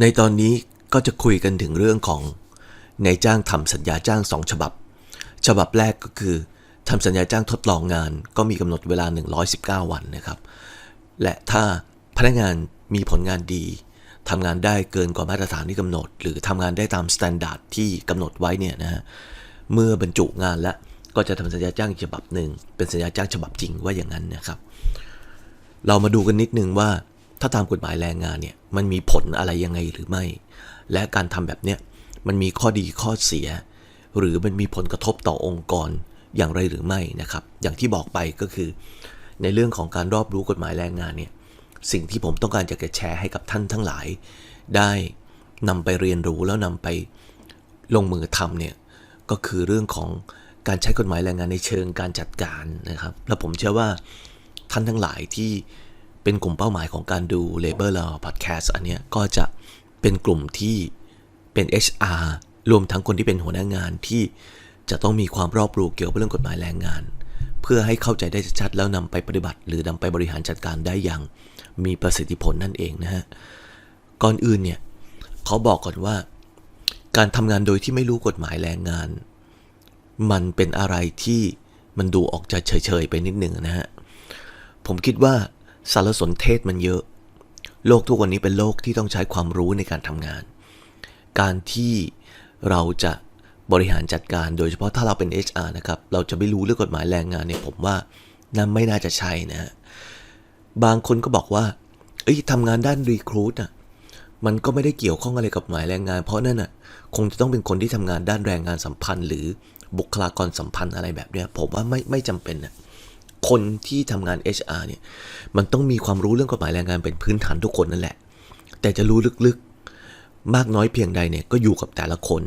ในตอนนี้ก็จะคุยกันถึงเรื่องของนายจ้างทำสัญญาจ้างสองฉบับ ฉบับแรกก็คือทำสัญญาจ้างทดลองงาน ก็มีกำหนดเวลา 119 วันนะครับ และถ้าพนักงานมีผลงานดีทำงานได้เกินกว่ามาตรฐานที่กำหนด หรือทำงานได้ตามสแตนดาร์ดที่กำหนดไว้เนี่ยนะฮะเมื่อบรรจุงานแล้วก็จะทำสัญญาจ้างฉบับหนึ่งเป็นสัญญาจ้างฉบับจริงว่าอย่างนั้นนะครับ เรามาดูกันนิดนึงว่า ถ้าตามกฎหมายแรงงานเนี่ยมันมีผลอะไรยังไงหรือไม่ และการทำแบบเนี้ยมันมีข้อดีข้อเสีย หรือมันมีผลกระทบต่อองค์กรอย่างไรหรือไม่นะครับ อย่างที่บอกไปก็คือ ในเรื่องของการรอบรู้กฎหมายแรงงานเนี่ยสิ่งที่ผมต้องการจะแชร์ให้กับท่านทั้งหลาย ได้นำไปเรียนรู้แล้วนำไปลงมือทำเนี่ยก็คือเรื่องของการใช้กฎหมายแรงงานในเชิงการจัดการนะครับ และผมเชื่อว่าท่านทั้งหลายที่ เป็นกลุ่มเป้าหมายของการดู Labor Law Podcast อันเนี้ยก็จะเป็นกลุ่มที่เป็น HR รวมทั้งคนที่เป็นหัวหน้างานที่จะต้องมีความรอบรู้เกี่ยวกับเรื่องกฎหมายแรงงาน เพื่อให้เข้าใจได้ชัดแล้วนำไปปฏิบัติ หรือนำไปบริหารจัดการได้อย่างมีประสิทธิผลนั่นเองนะฮะก่อนอื่นเนี่ยเขาบอกก่อนว่า การทำงานโดยที่ไม่รู้กฎหมายแรงงาน มันเป็นอะไรที่มันดูออกจะเฉยๆไปนิดหนึ่งนะฮะผมคิดว่า สารสนเทศมันเยอะ โลกทุกวันนี้เป็นโลกที่ต้องใช้ความรู้ในการทำงาน การที่เราจะบริหารจัดการโดยเฉพาะถ้าเราเป็น HR นะครับ เราจะไม่รู้เรื่องกฎหมายแรงงานเนี่ยผมว่านั่นไม่น่าจะใช่นะฮะบางคนก็บอกว่าเอ้ยทำงานด้านรีครูดอะมันก็ไม่ได้เกี่ยวข้องอะไรกับหมายแรงงาน เพราะนั่นอะคงจะต้องเป็นคนที่ทำงานด้านแรงงานสัมพันธ์ หรือบุคลากรสัมพันธ์อะไรแบบเนี้ยผมว่าไม่ไม่จำเป็นนะ คนที่ทำงาน HR เนี่ยมันต้องมีความรู้เรื่องกฎหมายแรงงานเป็นพื้นฐานทุกคนนั่นแหละ แต่จะรู้ลึกๆ มากน้อยเพียงใดเนี่ยก็อยู่กับแต่ละคน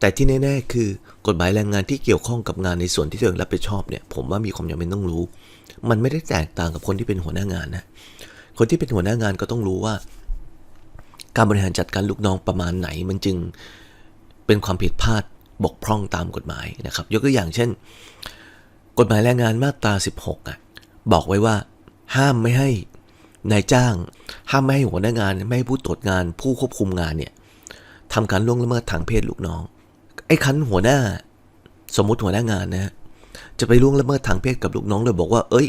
แต่ที่แน่ๆ คือกฎหมายแรงงานที่เกี่ยวข้องกับงานในส่วนที่ตัวเองรับผิดชอบเนี่ยผมว่ามีความจำเป็นต้องรู้ มันไม่ได้แตกต่างกับคนที่เป็นหัวหน้างานนะคนที่เป็นหัวหน้างานก็ต้องรู้ว่า การบริหารจัดการลูกน้องประมาณไหนมันจึงเป็นความผิดพลาดบกพร่องตามกฎหมายนะครับ ยกตัวอย่างเช่น กฎหมายแรงงานมาตรา 16อะบอกไว้ว่า ห้ามไม่ให้นายจ้าง ห้ามไม่ให้หัวหน้างาน ไม่ให้ผู้ตรวจงาน ผู้ควบคุมงานเนี่ยทำการล่วงละเมิดทางเพศลูกน้อง ไอ้คันหัวหน้า สมมุติหัวหน้างานนะจะไปล่วงละเมิดทางเพศกับลูกน้องโดยบอกว่า เอ้ย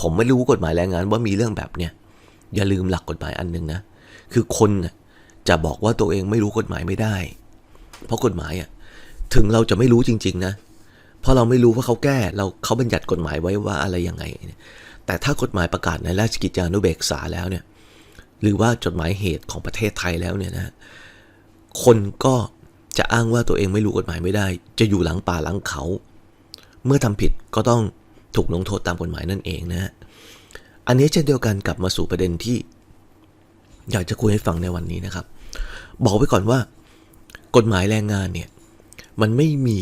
ผมไม่รู้กฎหมายแรงงานว่ามีเรื่องแบบเนี้ยอย่าลืมหลักกฎหมายอันหนึ่งนะ คือคนน่ะจะบอกว่าตัวเองไม่รู้กฎหมายไม่ได้ เพราะกฎหมายอะ ถึงเราจะไม่รู้จริง ๆ นะ เพราะเราไม่รู้ว่าเขาแก้เราเขาบัญญัติกฎหมายไว้ว่าอะไรยังไง แต่ถ้ากฎหมายประกาศในราชกิจจานุเบกษาแล้วเนี่ยหรือว่าจดหมายเหตุของประเทศไทยแล้วเนี่ยนะคนก็จะอ้างว่าตัวเองไม่รู้กฎหมายไม่ได้ จะอยู่หลังป่าหลังเขา เมื่อทำผิดก็ต้องถูกลงโทษตามกฎหมายนั่นเองนะฮะอันนี้เช่นเดียวกันกลับมาสู่ประเด็นที่ อยากจะคุยให้ฟังในวันนี้นะครับ บอกไว้ก่อนว่า กฎหมายแรงงานเนี่ยมันไม่มี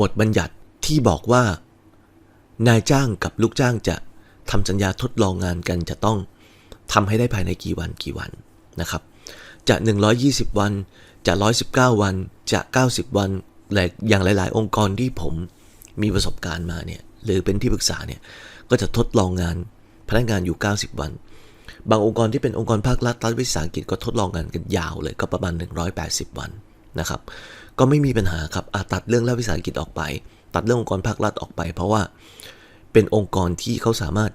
บทบัญญัติที่บอกว่า นายจ้างกับลูกจ้างจะทำสัญญาทดลองงานกันจะต้องทำให้ได้ภายในกี่วันกี่วันนะครับ จะ 120 วัน จะ 119 วัน จะ 90 วันและอย่างหลาย ๆ องค์กรที่ผมมีประสบการณ์มาเนี่ยหรือเป็นที่ปรึกษาเนี่ยก็จะทดลองงานพนักงานอยู่ 90 วัน บางองค์กรที่เป็นองค์กรภาครัฐรัฐวิสาหกิจก็ทดลองงานกันยาวเลยก็ประมาณ 180 วัน นะครับ ก็ไม่มีปัญหาครับอาตัดเรื่องรัฐวิสาหกิจออกไป ตัดเรื่ององค์กรภาครัฐออกไป เพราะว่าเป็นองค์กรที่เขาสามารถ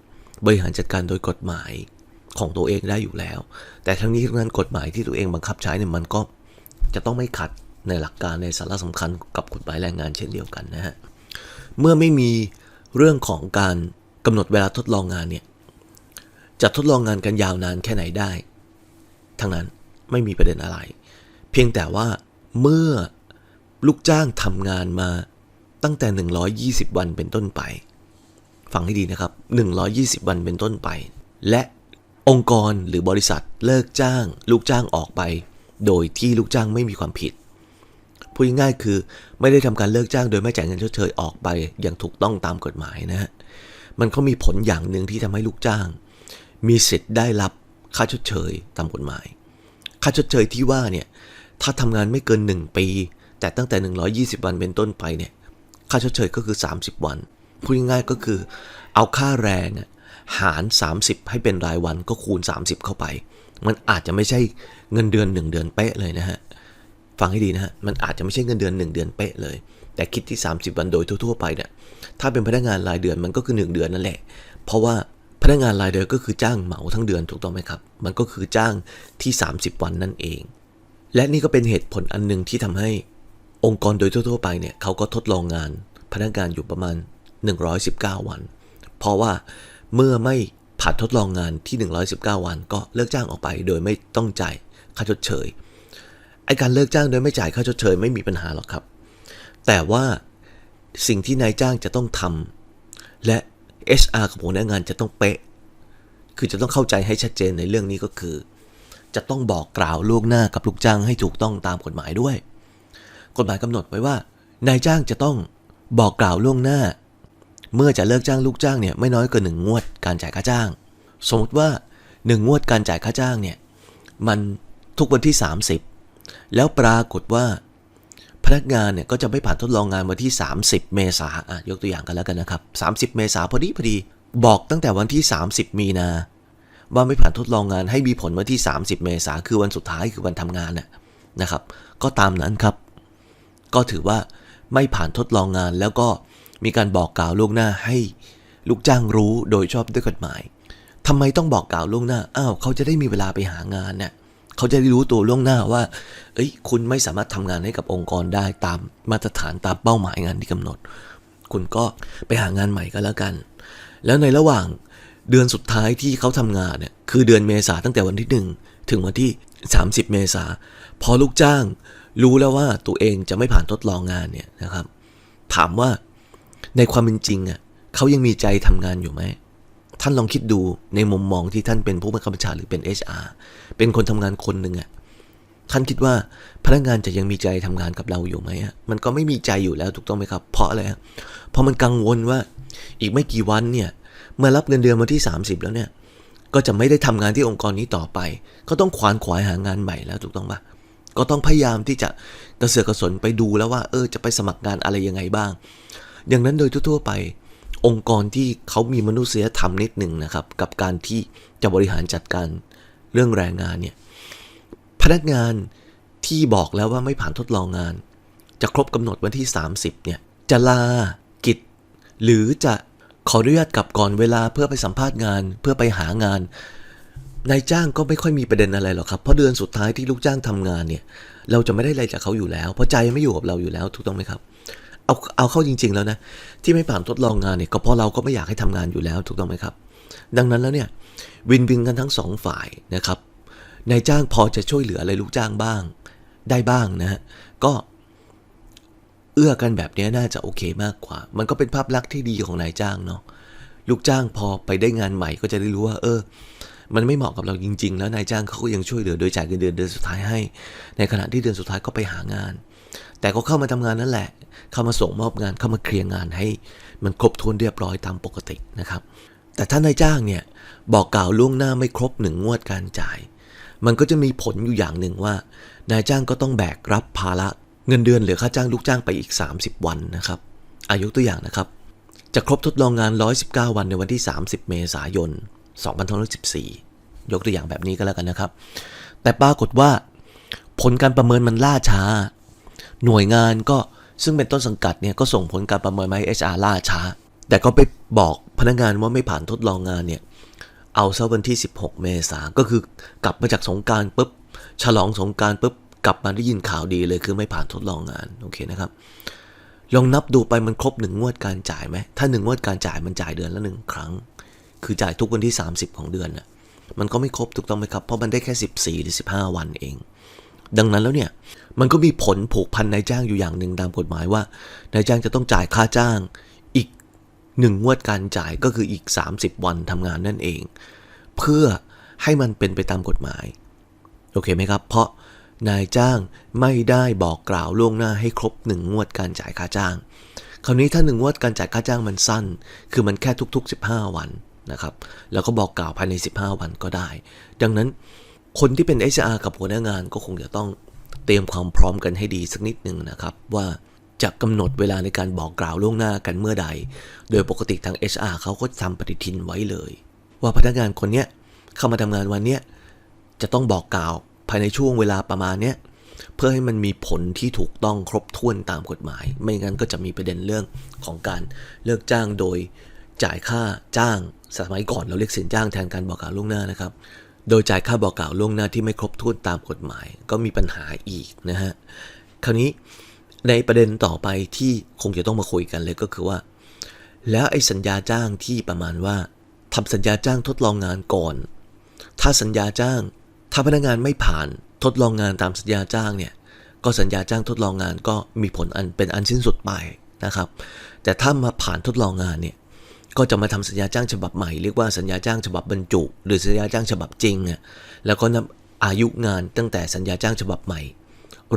บริหารจัดการโดยกฎหมายของตัวเองได้อยู่แล้ว แต่ทั้งนี้ทั้งนั้นกฎหมายที่ตัวเองบังคับใช้เนี่ยมันก็จะต้องไม่ขัดในหลักการในสาระสำคัญกับกฎหมายแรงงานเช่นเดียวกันนะฮะ เมื่อไม่มีเรื่องของการกำหนดเวลาทดลองงานเนี่ย จะทดลองงานกันยาวนานแค่ไหนได้ ทั้งนั้นไม่มีประเด็นอะไร เพียงแต่ว่า เมื่อลูกจ้างทำงานมาตั้งแต่ 120 วันเป็นต้นไป ฟังให้ดีนะครับ 120 วันเป็นต้นไป และองค์กรหรือบริษัทเลิกจ้าง ลูกจ้างออกไป โดยที่ลูกจ้างไม่มีความผิดพูดง่ายคือไม่ได้ทำการเลิกจ้างโดยไม่จ่ายเงินชดเชยออกไปอย่างถูกต้องตามกฎหมายนะฮะ มันก็มีผลอย่างหนึ่งที่ทำให้ลูกจ้าง มีสิทธิ์ได้รับค่าชดเชยตามกฎหมาย ค่าชดเชยที่ว่าเนี่ย ถ้าทำงานไม่เกิน 1 ปี แต่ตั้งแต่ 120 วันเป็นต้นไปเนี่ยค่าชดเชยก็คือ 30 วันพูดง่ายๆก็คือ เอาค่าแรงหาร 30 ให้เป็นรายวันก็คูณ 30 เข้าไป มันอาจจะไม่ใช่เงินเดือน 1 เดือนเป๊ะเลยนะฮะฟังให้ดีนะฮะมันอาจจะไม่ใช่เงินเดือน 1 เดือนเป๊ะเลย แต่คิดที่ 30 วันโดยทั่วๆไปเนี่ยถ้าเป็นพนักงานรายเดือนมันก็คือ 1 เดือนนั่นแหละ เพราะว่าพนักงานรายเดือนก็คือจ้างเหมาทั้งเดือนถูกต้องไหมครับ มันก็คือจ้างที่ 30 วันนั่นเอง และนี่ก็เป็นเหตุผลอันหนึ่งที่ทำให้องค์กรโดยทั่วๆไปเนี่ยเขาก็ทดลองงานพนักงานอยู่ประมาณ 119 วัน เพราะว่าเมื่อไม่ผ่านทดลองงานที่ 119 วัน ก็เลิกจ้างออกไป โดยไม่ต้องจ่ายค่าชดเชยไอการเลิกจ้างโดยไม่จ่ายค่าชดเชยไม่มีปัญหาหรอกครับ แต่ว่าสิ่งที่นายจ้างจะต้องทำและ HR ของหัวหน้างานจะต้องเป๊ะ คือจะต้องเข้าใจให้ชัดเจนในเรื่องนี้ก็คือ จะต้องบอกกล่าวล่วงหน้ากับลูกจ้างให้ถูกต้องตามกฎหมายด้วย กฎหมายกำหนดไว้ว่านายจ้างจะต้องบอกกล่าวล่วงหน้า เมื่อจะเลิกจ้างลูกจ้างเนี่ยไม่น้อยกว่าหนึ่งงวดการจ่ายค่าจ้าง สมมติว่าหนึ่งงวดการจ่ายค่าจ้างเนี่ยมันทุกวันที่ 30 แล้วปรากฏว่า พนักงานเนี่ยก็จะไม่ผ่านทดลองงานวันที่ 30 เมษาอะยกตัวอย่างกันแล้วกันนะครับ 30 เมษาพอดีพอดี บอกตั้งแต่วันที่ 30 มีนา ว่าไม่ผ่านทดลองงานให้มีผลวันที่ 30 เมษาคือวันสุดท้ายคือวันทำงานน่ะนะครับ ก็ตามนั้นครับ ก็ถือว่าไม่ผ่านทดลองงานแล้วก็มีการบอกกล่าวล่วงหน้าให้ลูกจ้างรู้โดยชอบด้วยกฎหมายทำไมต้องบอกกล่าวล่วงหน้า อ้าวเขาจะได้มีเวลาไปหางานเนี่ยเขาจะได้รู้ตัวล่วงหน้าว่า เอ้ย คุณไม่สามารถทำงานให้กับองค์กรได้ตามมาตรฐานตามเป้าหมายงานที่กำหนด คุณก็ไปหางานใหม่ก็แล้วกัน แล้วในระหว่าง เดือนสุดท้ายที่เขาทำงานเนี่ยคือเดือนเมษาตั้งแต่วันที่ 1 ถึงวันที่ 30 เมษาพอลูกจ้าง รู้แล้วว่าตัวเองจะไม่ผ่านทดลองงานเนี่ยนะครับ ถามว่าในความเป็นจริงอะเขายังมีใจทำงานอยู่ไหมท่านลองคิดดูในมุมมองที่ท่านเป็นผู้บังคับบัญชาหรือเป็น HR เป็นคนทำงานคนหนึ่งอะท่านคิดว่าพนักงานจะยังมีใจทำงานกับเราอยู่ไหมอะมันก็ไม่มีใจอยู่แล้วถูกต้องไหมครับ เพราะอะไรฮะเพราะมันกังวลว่าอีกไม่กี่วันเนี่ย เมื่อรับเงินเดือนวันที่ 30 แล้วเนี่ย ก็จะไม่ได้ทำงานที่องค์กรนี้ต่อไป ก็ต้องขวานขวายหางานใหม่แล้วถูกต้องปะก็ต้องพยายามที่จะกระเสือกกระสนไปดูแล้วว่า เออจะไปสมัครงานอะไรยังไงบ้าง อย่างนั้นโดยทั่ว ๆ ไป องค์กรที่เขามีมนุษยธรรมนิดหนึ่งนะครับ กับการที่จะบริหารจัดการเรื่องแรงงานเนี่ยพนักงานที่บอกแล้วว่าไม่ผ่านทดลองงาน จะครบกำหนดวันที่ 30เนี่ยจะลากิจ หรือจะ ขออนุญาตกลับก่อนเวลาเพื่อไปสัมภาษณ์งานเพื่อไปหางานนายจ้างก็ไม่ค่อยมีประเด็นอะไรหรอกครับ เพราะเดือนสุดท้ายที่ลูกจ้างทำงานเนี่ย เราจะไม่ได้อะไรจากเขาอยู่แล้ว เพราะใจไม่อยู่กับเราอยู่แล้วถูกต้องไหมครับ เอาเอาเข้าจริง ๆแล้วนะ ที่ไม่ผ่านทดลองงานเนี่ยก็เพราะเราก็ไม่อยากให้ทำงานอยู่แล้วถูกต้องไหมครับ ดังนั้นแล้วเนี่ยวินวินกันทั้งสองฝ่ายนะครับนายจ้างพอจะช่วยเหลืออะไรลูกจ้างบ้าง ได้บ้างนะฮะก็ เอื้อกันแบบนี้น่าจะโอเคมากกว่า มันก็เป็นภาพลักษณ์ที่ดีของนายจ้างเนาะ ลูกจ้างพอไปได้งานใหม่ก็จะได้รู้ว่า เออ มันไม่เหมาะกับเราจริง ๆ แล้วนายจ้างเขาก็ยังช่วยเหลือโดยจ่ายเงินเดือนเดือนสุดท้ายให้ ในขณะที่เดือนสุดท้ายก็ไปหางาน แต่ก็เข้ามาทำงานนั่นแหละ เข้ามาส่งมอบงาน เข้ามาเคลียร์งานให้ มันครบถ้วนเรียบร้อยตามปกตินะครับ แต่ถ้านายจ้างเนี่ยบอกกล่าวล่วงหน้าไม่ครบหนึ่งงวดการจ่าย มันก็จะมีผลอยู่อย่างหนึ่งว่า นายจ้างก็ต้องแบกรับภาระ เงินเดือนเหลือค่าจ้างลูกจ้างไปอีก 30 วันนะครับอายุตัวอย่างนะครับ จะครบทดลองงาน 119 วันในวันที่ 30 เมษายน2514 ยกตัวอย่างแบบนี้ก็แล้วกันนะครับ แต่ปรากฏว่า ผลการประเมินมันล่าช้า หน่วยงานก็ซึ่งเป็นต้นสังกัดเนี่ยก็ส่งผลการประเมินมาให้ HR ล่าช้า แต่ก็ไปบอกพนักงานว่าไม่ผ่านทดลองงานเนี่ย เอาซะวันที่ 16 เมษาก็คือกลับมาจากสงการปุ๊บ ฉลองสงการปุ๊บ กลับมาได้ยินข่าวดีเลยคือไม่ผ่านทดลองงานโอเคนะครับ ลองนับดูไปมันครบหนึ่งงวดการจ่ายไหมถ้าหนึ่งงวดการจ่ายมันจ่ายเดือนละหนึ่งครั้ง คือจ่ายทุกวันที่ 30 ของเดือนน่ะมันก็ไม่ครบถูกต้องไหมครับ เพราะมันได้แค่ 14 หรือ 15 วันเอง ดังนั้นแล้วเนี่ยมันก็มีผลผูกพันนายจ้างอยู่อย่างหนึ่งตามกฎหมายว่านายจ้างจะต้องจ่ายค่าจ้างอีกหนึ่งงวดการจ่ายก็คืออีก 30 วันทำงานนั่นเอง เพื่อให้มันเป็นไปตามกฎหมายโอเคไหมครับ เพราะ นายจ้างไม่ได้บอกกล่าวล่วงหน้าให้ครบหนึ่งงวดการจ่ายค่าจ้าง คราวนี้ถ้าหนึ่งงวดการจ่ายค่าจ้างมันสั้น คือมันแค่ทุก ๆ 15 วันนะครับ แล้วก็บอกกล่าวภายใน 15 วันก็ได้ ดังนั้นคนที่เป็น HR กับหัวหน้างานก็คงจะต้องเตรียมความพร้อมกันให้ดีสักนิดหนึ่งนะครับ ว่าจะกำหนดเวลาในการบอกกล่าวล่วงหน้ากันเมื่อใด โดยปกติทาง HR เขาก็ทำปฏิทินไว้เลย ว่าพนักงานคนเนี้ยเข้ามาทำงานวันเนี้ยจะต้องบอกกล่าว ภายในช่วงเวลาประมาณเนี้ยเพื่อให้มันมีผลที่ถูกต้องครบถ้วนตามกฎหมาย ไม่งั้นก็จะมีประเด็นเรื่องของการเลิกจ้างโดยจ่ายค่าจ้างสมัยก่อนเราเรียกสินจ้างแทนการบอกกล่าวล่วงหน้านะครับ โดยจ่ายค่าบอกกล่าวล่วงหน้าที่ไม่ครบถ้วนตามกฎหมาย ก็มีปัญหาอีกนะฮะคราวนี้ในประเด็นต่อไปที่คงจะต้องมาคุยกันเลยก็คือว่า แล้วไอ้สัญญาจ้างที่ประมาณว่าทำสัญญาจ้างทดลองงานก่อน ถ้าสัญญาจ้าง ถ้าพนักงานไม่ผ่านทดลองงานตามสัญญาจ้างเนี่ย ก็สัญญาจ้างทดลองงานก็มีผลอันเป็นอันสิ้นสุดไปนะครับ แต่ถ้ามาผ่านทดลองงานเนี่ยก็จะมาทำสัญญาจ้างฉบับใหม่เรียกว่าสัญญาจ้างฉบับบรรจุ หรือสัญญาจ้างฉบับจริงอะแล้วก็นับอายุงานตั้งแต่สัญญาจ้างฉบับใหม่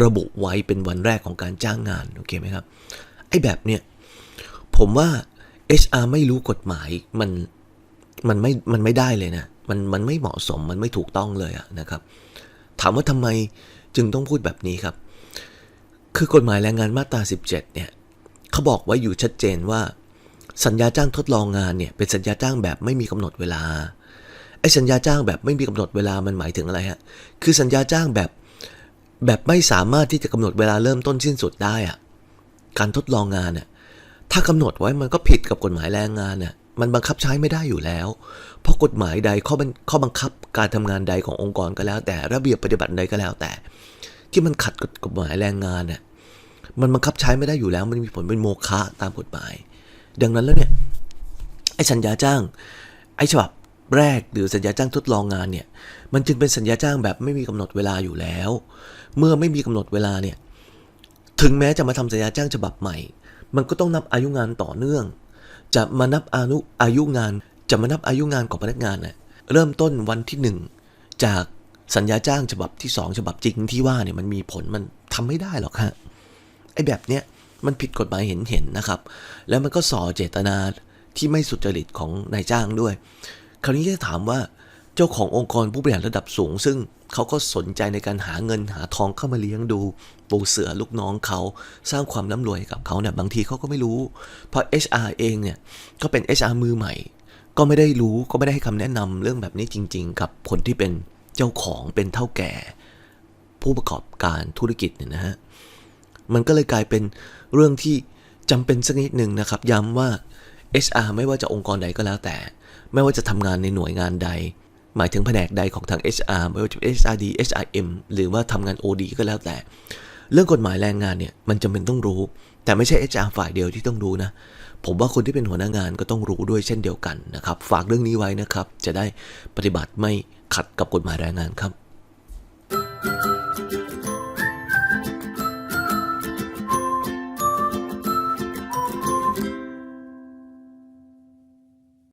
ระบุไว้เป็นวันแรกของการจ้างงานโอเคไหมครับไอ้แบบเนี้ยผมว่า HR ไม่รู้กฎหมายมันมันไม่มันไม่ได้เลยนะ มันมันไม่เหมาะสมมันไม่ถูกต้องเลยอะนะครับ ถามว่าทำไมจึงต้องพูดแบบนี้ครับ คือกฎหมายแรงงานมาตรา 17 เนี่ยเขาบอกไว้อยู่ชัดเจนว่า สัญญาจ้างทดลองงานเนี่ยเป็นสัญญาจ้างแบบไม่มีกำหนดเวลาไอ้สัญญาจ้างแบบไม่มีกำหนดเวลามันหมายถึงอะไรฮะคือสัญญาจ้างแบบแบบไม่สามารถที่จะกำหนดเวลาเริ่มต้นสิ้นสุดได้อะการทดลองงานเนี่ยถ้ากำหนดไว้มันก็ผิดกับกฎหมายแรงงานเนี่ย มันบังคับใช้ไม่ได้อยู่แล้ว เพราะกฎหมายใดข้อบังข้อบังคับการทำงานใดขององค์กรก็แล้ว แต่ระเบียบปฏิบัติใดก็แล้วแต่ ที่มันขัดกับกฎหมายแรงงานเนี่ยมันบังคับใช้ไม่ได้อยู่แล้ว มันมีผลเป็นโมฆะตามกฎหมาย ดังนั้นแล้วเนี่ยไอ้สัญญาจ้างไอ้ฉบับแรกหรือสัญญาจ้างทดลองงานเนี่ยมันจึงเป็นสัญญาจ้างแบบไม่มีกำหนดเวลาอยู่แล้ว เมื่อไม่มีกำหนดเวลาเนี่ยถึงแม้จะมาทำสัญญาจ้างฉบับใหม่ มันก็ต้องนับอายุงานต่อเนื่อง จะมานับอายุอายุงาน จะมานับอายุงานของพนักงานเน่ยเริ่มต้นวันที่หนึ่งจากสัญญาจ้างฉบับที่สองฉบับจริงที่ว่าเนี่ยมันมีผลมันทำไม่ได้หรอกฮะไอ้แบบเนี้ยมันผิดกฎหมายเห็นเห็นนะครับ แล้วมันก็ส่อเจตนาที่ไม่สุจริตของนายจ้างด้วย คราวนี้จะถามว่า เจ้าขององค์กรผู้บริหารระดับสูง ซึ่งเขาก็สนใจในการหาเงินหาทองเข้ามาเลี้ยงดู ปูเสือลูกน้องเขาสร้างความร่ำรวยให้กับเขาเนี่ยบางทีเขาก็ไม่รู้ เพราะ HR เองเนี่ยก็เป็น HR มือใหม่ ก็ไม่ได้รู้ก็ไม่ได้ให้คำแนะนำเรื่องแบบนี้จริง ๆ กับคนที่เป็นเจ้าของเป็นเท่าแก่ ผู้ประกอบการธุรกิจเนี่ยนะฮะมันก็เลยกลายเป็นเรื่องที่จำเป็นสักนิดหนึ่งนะครับย้ำว่า HR ไม่ว่าจะองค์กรใดก็แล้วแต่ ไม่ว่าจะทำงานในหน่วยงานใด หมายถึงแผนกใดของทาง HR ไม่ว่าจะเป็น HRD HRM หรือว่าทำงาน OD ก็แล้วแต่ เรื่องกฎหมายแรงงานเนี่ยมันจำเป็นต้องรู้ แต่ไม่ใช่ HR ฝ่ายเดียวที่ต้องรู้นะ ผมว่าคนที่เป็นหัวหน้างานก็ต้องรู้ด้วยเช่นเดียวกันนะครับ ฝากเรื่องนี้ไว้นะครับ จะได้ปฏิบัติไม่ขัดกับกฎหมายแรงงานครับ